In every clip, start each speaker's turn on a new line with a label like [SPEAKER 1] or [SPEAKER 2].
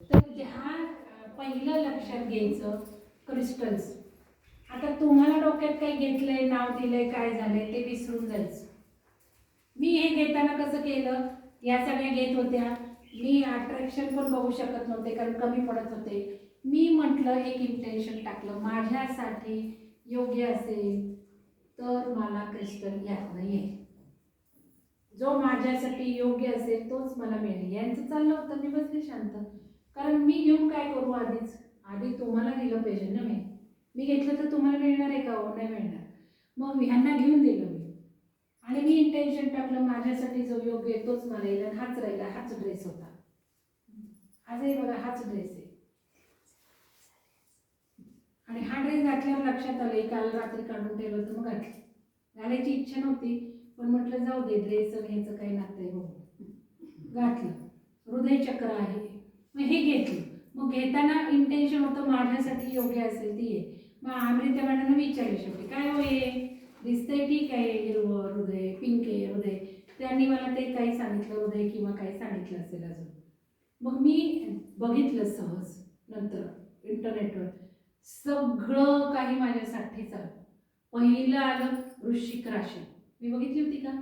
[SPEAKER 1] तर ह्या पहिलं लक्षात घ्यायचं क्रिस्टल्स आता तुम्हाला डोक्यात काही घेतलंय नाव दिलंय काय झालंय ते विसरून जायचं. मी हे घेताना कसं केलं? या सगळ्या घेत होत्या. मी अट्रॅक्शन पण बघू शकत नव्हते कारण कमी पडत होते. मी म्हटलं एक इंटेन्शन टाकलं माझ्यासाठी योग्य असेल तर मला क्रिस्टल यातनं येईल जो माझ्यासाठी योग्य असेल तोच मला मिळेल. यांचं चाललं होतं मी बसले शांत. कारण मी घेऊन काय करू आधीच? आधी तुम्हाला दिलं पाहिजे ना मी. मी घेतलं तर तुम्हाला मिळणार आहे का हो? नाही मिळणार. मग ह्यांना घेऊन दिलं मी. आणि मी इंटेन्शन टाकलं माझ्यासाठी जो योग्य आहे तोच मला येईल आणि हाच राहिला हाच ड्रेस होता. आजही बघा हाच ड्रेस आहे. आणि हा ड्रेस घातल्यावर लक्षात आलं काल रात्री काढून ठेवलं होतं मग घातली. घालायची इच्छा नव्हती पण म्हटलं जाऊ दे ड्रेस घ्यायचं काही नातं आहे हो. घातलं. हृदयचक्र आहे. मग हे घेतलं. मग घेताना इंटेन्शन होतं माझ्यासाठी योग्य असेल ती आहे. मग अमृता मॅडमनं विचारले शेवटी काय हो दिसतंय ठीक आहे हिरवं हृदय पिंक आहे हृदय. त्यांनी मला ते काही सांगितलं हृदय किंवा काही सांगितलं असेल अजून. मग मी बघितलं सहज नंतर इंटरनेटवर सगळं काही माझ्यासाठीच आलं. पहिलं आलं वृश्चिक राशी. मी बघितली होती का?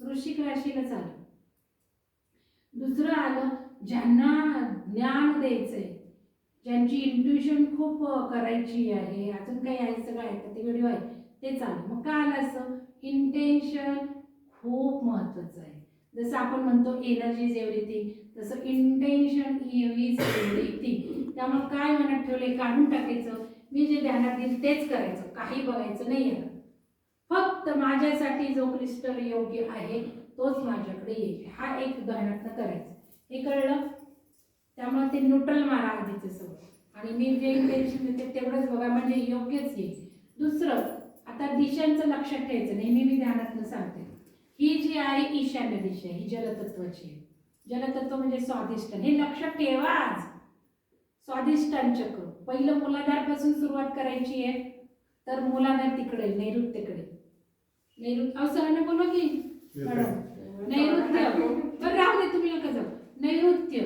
[SPEAKER 1] वृश्चिक राशीलाच आलं. दुसरं आलं ज्यांना ज्ञान द्यायचंय ज्यांची इंट्युशन खूप करायची आहे अजून काही आहे सगळं आहे ते व्हिडिओ आहे ते चालू मग का आलं असं? इंटेन्शन खूप महत्त्वाचं आहे. जसं आपण म्हणतो एनर्जी इज एव्हरीथिंग तसं इंटेन्शन इज एव्हरीथिंग त्यामुळे काय मनात ठेवले काढून टाकायचं. मी जे ध्यानात येईल तेच करायचं. काही बघायचं नाही आहे. फक्त माझ्यासाठी जो क्रिस्टल योग्य आहे तोच माझ्याकडे येईल. हा एक ध्यानातनं करायचा. हे कळलं? त्यामुळे ते न्यूट्रल मारा आधीचे सगळं. आणि मी जे इंटेन्शन देते तेवढंच बघा म्हणजे योग्यच येईल दुसरं आता दिशांचं लक्षात ठेवायचं नेहमी मी ध्यानातनं सांगते. ही जी आहे ईशान्य दिशा ही जलतत्वाची आहे. जलतत्व म्हणजे स्वादिष्ट. हे लक्षात ठेवा आज. स्वादिष्टान चक्र पहिलं मुलाधारपासून सुरुवात करायची आहे तर मुलाधार तिकडे नैऋत्यकडे. नैऋत्य अहो सरांना बोलवा की. नैऋत्य. बरं राहू दे तुम्ही नका जाऊ. नैऋत्य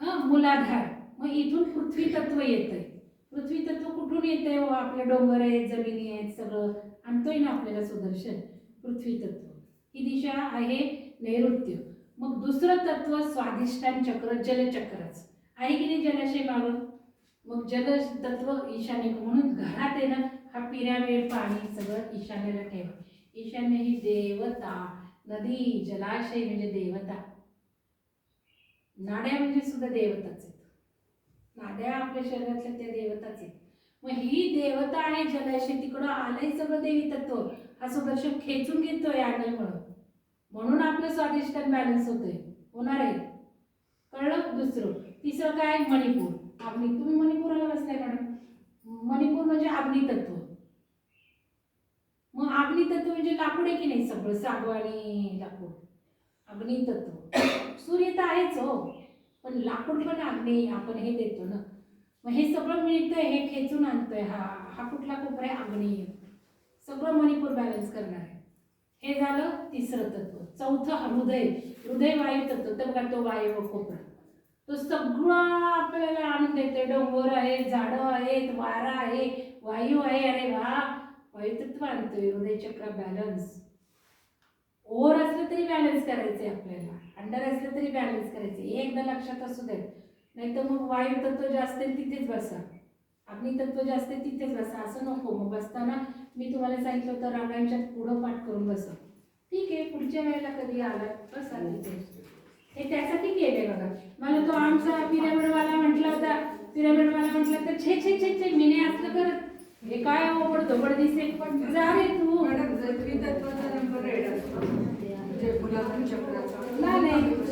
[SPEAKER 1] हं मुलाधार. मग इथून पृथ्वी तत्व येत आहे पृथ्वी तत्व कुठून येत आहे हो, आपले डोंगर आहेत जमिनी आहेत सगळं आणतोय ना आपल्याला सुदर्शन पृथ्वी तत्व ही दिशा आहे नैऋत्य. मग दुसरं तत्व स्वादिष्टान चक्र जलचक्रच. आहे की नाही जलाशय मागं मग जल तत्व ईशान्य म्हणून घरात आहे ना हा पिरामिड पाणी सगळं ईशान्यला ठेवा. ईशान्य ही देवता नदी जलाशय म्हणजे देवता. नाड्या म्हणजे सुद्धा देवताच आहेत. नाड्या आपल्या शरीरातल्या त्या देवताच आहेत. मग ही देवता आहे जलाशय तिकडं आलंय सगळं देवी तत्व. हा सुदर्शन खेचून घेतोय अँगल म्हणून. म्हणून आपलं स्वादिष्टान बॅलन्स होतोय. होणार आहे. कळलं दुसरं? तिसरं काय मणिपूर. अग्नी. तुम्ही मणिपुराला बसलाय मॅडम. मणिपूर म्हणजे अग्नितत्व. मग अग्नितत्व म्हणजे लाकूड आहे की नाही? सगळं सागवानी लाकूड. अग्नितत्व. सूर्य तर आहेच हो. पण लाकूड पण अग्नी आपण हे देतो ना. मग हे सगळं मिळतंय हे खेचून आणतोय. हा हा कुठला कोपरा आहे? अग्नी सगळं मणिपूर बॅलन्स करणार आहे. हे झालं तिसरं तत्व. चौथं हृदय. हृदय वायू तत्व. तर बघा तो वायू कोपरा. तो सगळं आपल्याला आणून देतोय. डोंगर आहे झाडं आहेत वारा आहे वायू आहे. अरे वा! वायुतत्व आणतोय. हृदय चक्र बॅलन्स तरी बॅलन्स करायचे आपल्याला. अंडर असलं तरी बॅलन्स करायचं हे एकदा लक्षात असू दे. नाही तर मग वायू तत्व जास्त आहे तिथेच बसा. अग्नितत्व जास्त तिथेच बसा. असं नको. मग बसताना मी तुम्हाला सांगितलं होतं रागांच्या पुढं पाठ करून बसा. ठीक आहे. पुढच्या वेळेला कधी आला बसा तिथे. हे त्यासाठी केले बघा. मला तो आमचा पिरामिडवाला म्हटला होता. पिरामिडवाला म्हटला तर छे छे छे छे मी नाही असलं करत. हे काय ओबड धोबड दिसेल. पण जा रे तू.
[SPEAKER 2] मॅडम जैविक तत्वाचा नंबर रेड असतो म्हणजे मुलाधार चक्राचा
[SPEAKER 1] नाही, नाही